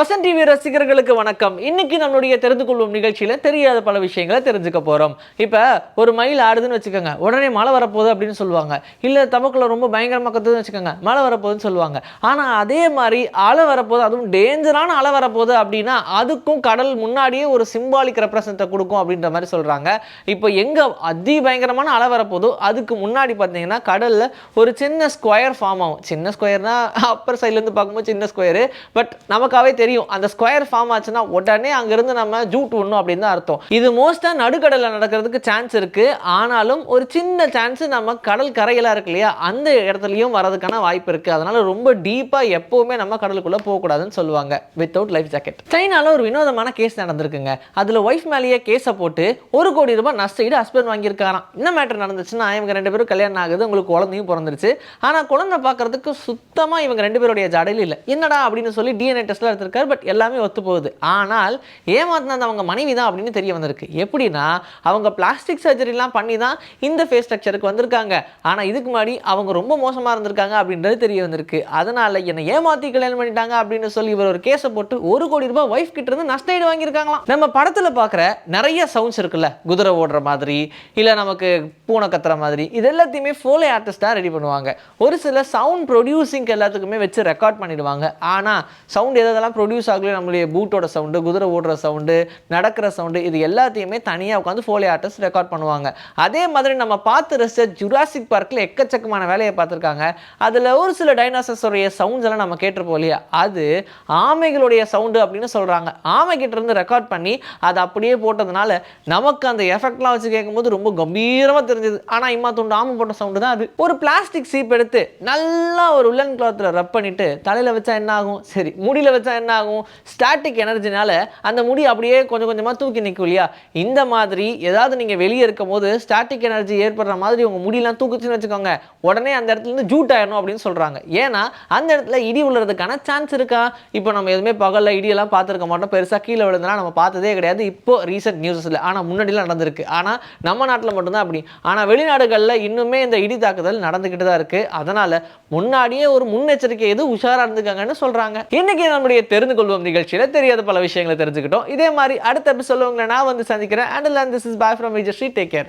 Vasan TV ரசிகர்களுக்கு வணக்கம். இன்னைக்கு நம்மளுடைய தெரிந்து கொள்வோம் நிகழ்ச்சியில தெரியாத பல விஷயங்களை தெரிஞ்சுக்க போகிறோம் இப்போ ஒரு மயில் ஆடுதுன்னு வச்சுக்கோங்க உடனே மழை வரப்போகுது அப்படின்னு சொல்லுவாங்க. இல்லை தமக்குள்ள ரொம்ப பயங்கரமாக கத்துதுன்னு வச்சுக்கோங்க மழை வரப்போகுதுன்னு சொல்லுவாங்க. ஆனால் அதே மாதிரி அலை வரப்போகுது அதுவும் டேஞ்சரான அலை வரப்போகுது அப்படின்னா அதுக்கும் கடல் முன்னாடியே ஒரு சிம்பாலிக் ரெப்ரசன்ட்டை கொடுக்கும் அப்படின்ற மாதிரி சொல்கிறாங்க இப்போ எங்கே அதி பயங்கரமான அலை வரப்போதோ அதுக்கு முன்னாடி பார்த்தீங்கன்னா கடலில் ஒரு சின்ன ஸ்கொயர் ஃபார்ம் ஆகும். சின்ன ஸ்கொயர்னா அப்பர் சைட்லேருந்து பார்க்கும்போது சின்ன ஸ்கொயரு பட் நமக்காவே தெரியும். அந்த ஸ்கொயர் ஃபார்ம் ஆச்சுன்னா உடனே அங்கிருந்து நம்ம ஜூட் விடணும் அப்படின்னு தான் அர்த்தம். இது மோஸ்ட்டாக நடுக்கடலில் நடக்கிறதுக்கு சான்ஸ் இருக்கு. ஆனாலும் ஒரு சின்ன சான்ஸ் நம்ம கடல் கரையெல்லாம் இருக்கு இல்லையா? அந்த இடத்துலையும் வரதுக்கான வாய்ப்பு இருக்கு. அதனால ரொம்ப டீப்பாக எப்பவுமே நம்ம கடலுக்குள்ளே போகக்கூடாதுன்னு சொல்லுவாங்க. வித்தவுட் லைஃப் ஜாக்கெட் சைனால ஒரு வினோதமான கேஸ் நடந்திருக்குங்க. அதில் ஒய்ஃப் மேலேயே கேஸை போட்டு ஒரு கோடி ரூபாய் நஷ்டஈடு ஹஸ்பண்ட் வாங்கியிருக்காராம். என்ன மேட்டர் நடந்துச்சுன்னா இவங்க ரெண்டு பேரும் கல்யாணம் ஆகுது. உங்களுக்கு குழந்தையும் பிறந்துருச்சு. ஆனால் குழந்தை பார்க்கறதுக்கு சுத்தமாக இவங்க ரெண்டு பேருடைய ஜடையில் இல்லை. என்னடா அப்படின்னு சொல்லி டிஎன்ஏ டெஸ்ட்லாம் இருக்கார் பட் எல்லாமே ஒத்து போகுது ஆனால் ஏமாத்தினது அவங்க மனைவி தான் அப்படின்னு தெரிய வந்திருக்கு. எப்படின்னா அவங்க பிளாஸ்டிக் சர்ஜரிலாம் பண்ணி தான் இந்த ஃபேஸ் ஸ்ட்ரக்சருக்கு வந்திருக்காங்க. ஆனால் இதுக்கு முன்னாடி அவங்க ரொம்ப மோசமாக இருந்திருக்காங்க அப்படின்றது தெரிய வந்திருக்கு. அதனால என்னை ஏமாத்தி கல்யாணம் பண்ணிட்டாங்க அப்படின்னு சொல்லி இவர் ஒரு கேஸை போட்டு ஒரு கோடி ரூபாய் ஒய்ஃப் கிட்ட இருந்து நஷ்டஈடு வாங்கியிருக்காங்களாம். நம்ம படத்தில் பார்க்குற நிறைய சவுண்ட்ஸ் இருக்குல்ல குதிரை ஓடுற மாதிரி இல்லை நமக்கு பூனை கத்துற மாதிரி இது எல்லாத்தையுமே ஃபோலே ஆர்டிஸ்டாக ரெடி பண்ணுவாங்க. ஒரு சில சவுண்ட் ப்ரொடியூசிங் எல்லாத்துக்குமே வச்சு ரெக்கார்ட் பண்ணிடுவாங்க. ஆனால் சவுண்ட் எதெல்லாம் ப்ரொடியூஸ் ஆகல நம்மளுடைய பூட்டோட சவுண்டு குதிரை ஓடுற சவுண்டு நடக்கிற சவுண்டு இது எல்லாத்தையுமே தனியாக உட்காந்து ஃபோலே ஆர்டிஸ்ட் ரெக்கார்ட் பண்ணுவாங்க. அதே மாதிரி நம்ம பார்த்து ரசித்த ஜுராசிக் பார்க்கில் எக்கச்சக்கமான வேலையை பார்த்துருக்காங்க. அதில் ஒரு சில டைனாசஸோடைய சவுண்ட்ஸ் எல்லாம் நம்ம கேட்டிருப்போம் இல்லையா? அது ஆமைகளுடைய சவுண்டு அப்படின்னு சொல்கிறாங்க ஆமைகிட்டேருந்து இருந்து ரெக்கார்ட் பண்ணி அதை அப்படியே போட்டதுனால நமக்கு அந்த எஃபெக்ட்லாம் வச்சு கேட்கும்போது ரொம்ப கம்பீரமாக தெரிஞ்சது. ஆனால் இம்மா துண்டு ஆமை போட்ட சவுண்டு தான் அது. ஒரு பிளாஸ்டிக் சீப் எடுத்து நல்லா ஒரு உள்ளன் கிளாத்தில் ரப் பண்ணிட்டு தலையில் வச்சா என்ன ஆகும்? சரி முடியில் வச்சா என்ன என்ன ஆகும் ஸ்டாட்டிக் எனர்ஜினால அந்த முடி அப்படியே கொஞ்சம் கொஞ்சமாக தூக்கி நிற்கும் இல்லையா? இந்த மாதிரி ஏதாவது நீங்கள் வெளியே இருக்கும் போது ஸ்டாட்டிக் எனர்ஜி ஏற்படுற மாதிரி உங்கள் முடியெல்லாம் தூக்குச்சுன்னு வச்சுக்கோங்க. உடனே அந்த இடத்துல இருந்து ஜூட் ஆயிடணும் அப்படின்னு சொல்கிறாங்க ஏன்னா அந்த இடத்துல இடி விழுறதுக்கான சான்ஸ் இருக்கா? இப்போ நம்ம எதுவுமே பகலில் இடியெல்லாம் பார்த்துருக்க மாட்டோம். பெருசாக கீழே விழுந்தனா நம்ம பார்த்ததே கிடையாது. இப்போ ரீசெண்ட் நியூஸில் ஆனால் முன்னாடிலாம் நடந்திருக்கு. ஆனால் நம்ம நாட்டில் மட்டும்தான் அப்படி. ஆனால் வெளிநாடுகளில் இன்னுமே இந்த இடி தாக்குதல் நடந்துக்கிட்டு தான் இருக்குது அதனால் முன்னாடியே ஒரு முன்னெச்சரிக்கை எது உஷாராக இருந்துக்காங்கன்னு சொல்கிறாங்க இன்னைக்கு நம்முடைய தெரிந்து கொள்வோம் நிகழ்ச்சியில். தெரியாத பல விஷயங்களை தெரிஞ்சுக்கிட்டோம். இதே மாதிரி அடுத்த எபிசோட உங்களை நான் வந்து சந்திக்கிறேன். And this is boy from Vijay Sri take care